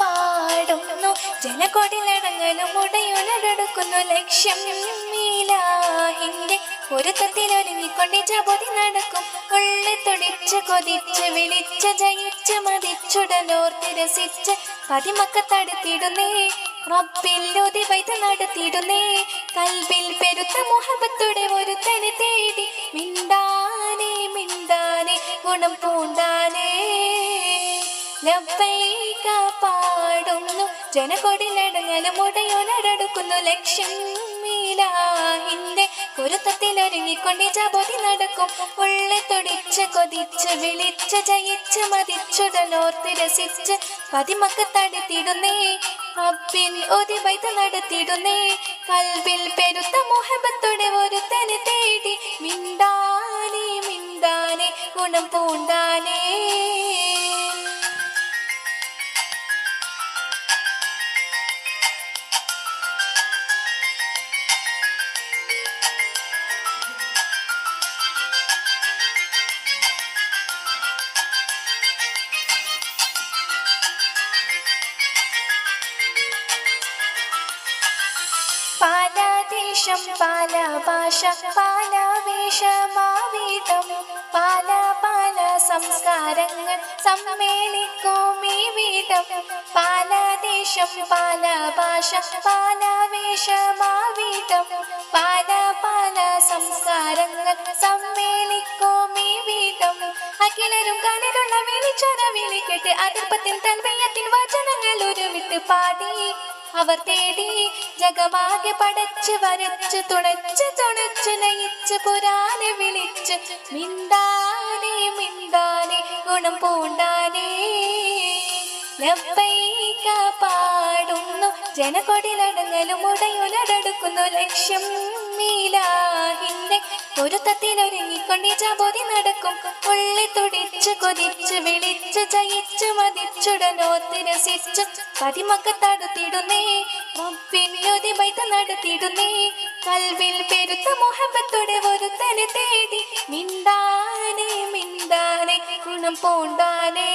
പാടുന്നു. ജനകൊടിലടങ്ങലും ഉടയുലടടുക്കുന്നു ലക്ഷ്യം മീലാഹിന്റെ ഒരുക്കത്തിലൊരുങ്ങിക്കൊണ്ട് ചപതി നടക്കും. ഉള്ളി തുടിച്ച് കൊതിച്ച് വിളിച്ച് ജയിച്ച് മതിച്ചുടലോർത്ത് രസിച്ച് പതിമക്കത്തടുത്തിടുന്നേ റബ്ബിൽ നടത്തിയിടുന്നേ കൽബിൽ പെരുത്ത മുഹബത്തോടെ ഒരുത്തനെ തേടി മിണ്ടാനേ മിണ്ടാനേ ഗുണം പൂണ്ടാനേ. ലബ്ബൈക പാടുന്നു. ജനകൊടിലടങ്ങലും നടക്കുന്നു ലക്ഷ്യം മീലാഹിന്റെ കുരുത്തത്തിലൊരുങ്ങിക്കൊണ്ട് ജപതി നടക്കും. ഉള്ളി തുടിച്ച് കൊതിച്ച് വിളിച്ച് ജയിച്ച് മതിച്ചുടലോർത്ത് രസിച്ച് പതിമക്കത്തടുത്തിടുന്നേ അപ്പിൽ ഒതി വൈത്ത് നടത്തിടുന്നേ. കൽവിൽ പെരുത്ത മുഹബത്തോടെ ഒരുത്തനെ തേടി. മിണ്ടാനേ മിണ്ടാനേ ഗുണം പൂണ്ടാനേ. പാലാദേശം പാല ഭാഷ പാലാവേഷമാവിധം. പാല പാല സംസ്കാരങ്ങൾ സമ്മേളിക്കും ഈ പാല ദേശം പാല ഭാഷ പാലാവേഷമാവിധം. പാല പാല സംസ്കാരങ്ങൾ സമ്മേളിക്കും അഖിലരും കനലുള്ള വിളിച്ചൊര വിളിക്കട്ടെ അതിർപ്പത്തിൽ തൽവയത്തിൻ വചനങ്ങൾ ഉരുവിട്ട് പാടി. അവർ തേടി ജഗമാകെ പടച്ച് വരച്ച് തുണച്ച് തുണച്ച് നയിച്ച് പുരാനെ വിളിച്ച് മിണ്ടാനേ മിണ്ടാനേ ഗുണം പൂണ്ടാനേ. ലബ്ബൈക പാടുന്നു ജനകൊടിലടങ്ങലും ഉടയുലടടുക്കുന്നു ലക്ഷ്യം മീലാഹിന്റെ ഒരുത്തത്തിലൊരുങ്ങിക്കൊണ്ട് ജാബോധി നടക്കും. ഉള്ളി തുടിച്ച് കൊതിച്ച് വിളിച്ച് ജയിച്ച് മതിച്ചുടനോത്ത് രസിച്ച് പതിമക്കത്തടുത്തിടുന്നേ റബ്ബിനുതി വൈത്ത് നടത്തിടുന്നേ. കൽവിൽ പെരുത്ത മുഹബത്തോടെ ഒരുത്തനെ തേടി മിണ്ടാനേ മിണ്ടാനേ ഗുണം പൂണ്ടാനേ.